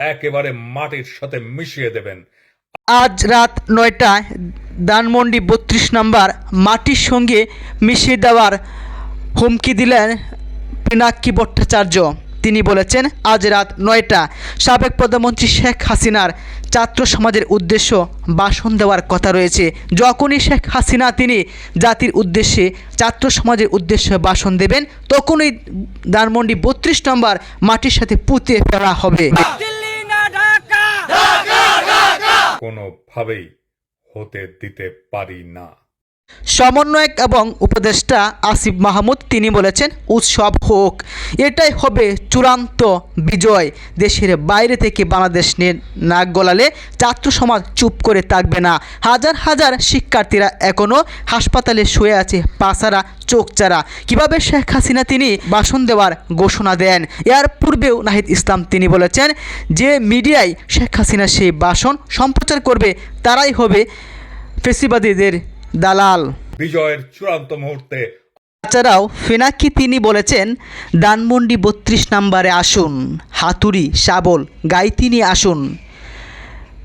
একেবারে মাটির সাথে মিশিয়ে দেবেন। আজ রাত নয়টায় ধানমন্ডি বত্রিশ নম্বর মাটির সঙ্গে মিশিয়ে দেওয়ার হুমকি দিলেন পিনাক্কি ভট্টাচার্য। তিনি বলেছেন, আজ রাত নয়টা সাবেক প্রধানমন্ত্রী শেখ হাসিনার ছাত্র সমাজের উদ্দেশ্য ভাষণ দেওয়ার কথা রয়েছে। যখনই শেখ হাসিনা তিনি জাতির উদ্দেশ্যে, ছাত্র সমাজের উদ্দেশ্যে ভাষণ দেবেন, তখনই ধানমন্ডি বত্রিশ নম্বর মাটির সাথে পুঁতে ফেলা হবে। কোনোভাবেই হতে দিতে পারি না। সমন্বয়ক এবং উপদেষ্টা আসিফ মাহমুদ তিনি বলেছেন, উৎসব হোক, এটাই হবে চূড়ান্ত বিজয়। দেশের বাইরে থেকে বাংলাদেশ নিয়ে নাক গলালে ছাত্র সমাজ চুপ করে থাকবে না। হাজার হাজার শিক্ষার্থীরা এখনও হাসপাতালে শুয়ে আছে পাসারা চোখচারা কীভাবে শেখ হাসিনা তিনি ভাষণ দেওয়ার ঘোষণা দেন? এর পূর্বেও নাহিদ ইসলাম তিনি বলেছেন, যে মিডিয়ায় শেখ হাসিনা সেই ভাষণ সম্প্রচার করবে, তারাই হবে ফেসিবাদীদের দালাল। বিজয়ের চূড়ান্ত মুহূর্তে। তাছাড়াও ফেনাকি তিনি বলেছেন দানমন্ডি বত্রিশ নম্বরে আসুন হাতুড়ি শাবল গাইতিনি আসুন।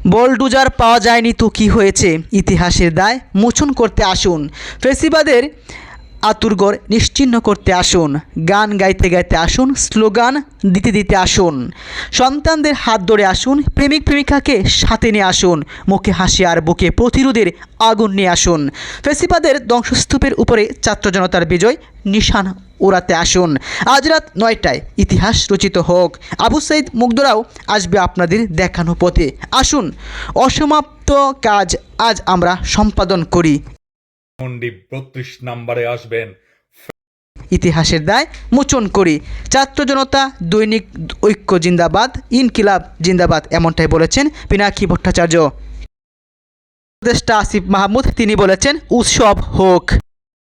বলডুজার পাওয়া যায়নি তো কী হয়েছে? ইতিহাসের দায় মোচন করতে আসুন। ফেসিবাদের আতুরগর নিশ্চিহ্ন করতে আসুন। গান গাইতে গাইতে আসুন, স্লোগান দিতে দিতে আসুন। সন্তানদের হাত ধরে আসুন, প্রেমিক প্রেমিকাকে সাথে নিয়ে আসুন। মুখে হাসি আর বুকে প্রতিরোধের আগুন নিয়ে আসুন। ফেসিবাদের ধ্বংসস্তূপের উপরে ছাত্র জনতার বিজয় নিশান ওড়াতে আসুন। আজ রাত নয়টায় ইতিহাস রচিত হোক। আবু সাইদ মুগ্ধরাও আসবে আপনাদের দেখানো পথে। আসুন, অসমাপ্ত কাজ আজ আমরা সম্পাদন করি। বত্রিশ নাম্বারে আসবেন। ইতিহাসের দায় মোচন করি। ছাত্র জনতা, দৈনিক ঐক্য জিন্দাবাদ, ইনকিলাব জিন্দাবাদ, এমনটাই বলেছেন পিনাকি ভট্টাচার্য। উপদেষ্টা আসিফ মাহমুদ, তিনি বলেছেন, উৎসব হোক।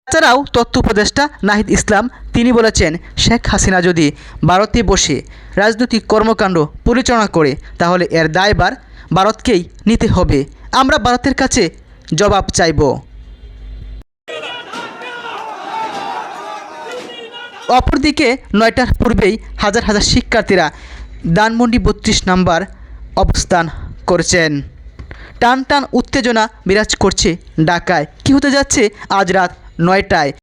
তাছাড়াও তথ্য উপদেষ্টা নাহিদ ইসলাম, তিনি বলেছেন, শেখ হাসিনা যদি ভারতে বসে রাজনৈতিক কর্মকাণ্ড পরিচালনা করে, তাহলে এর দায়বার ভারতকেই নিতে হবে। আমরা ভারতের কাছে জবাব চাইব। অপরদিকে নয়টার পূর্বেই হাজার হাজার শিক্ষার্থীরা দানমন্ডি বত্রিশ নাম্বার অবস্থান করছেন। টান টান উত্তেজনা বিরাজ করছে ঢাকায়। কী হতে যাচ্ছে? আজ রাত নয়টায়।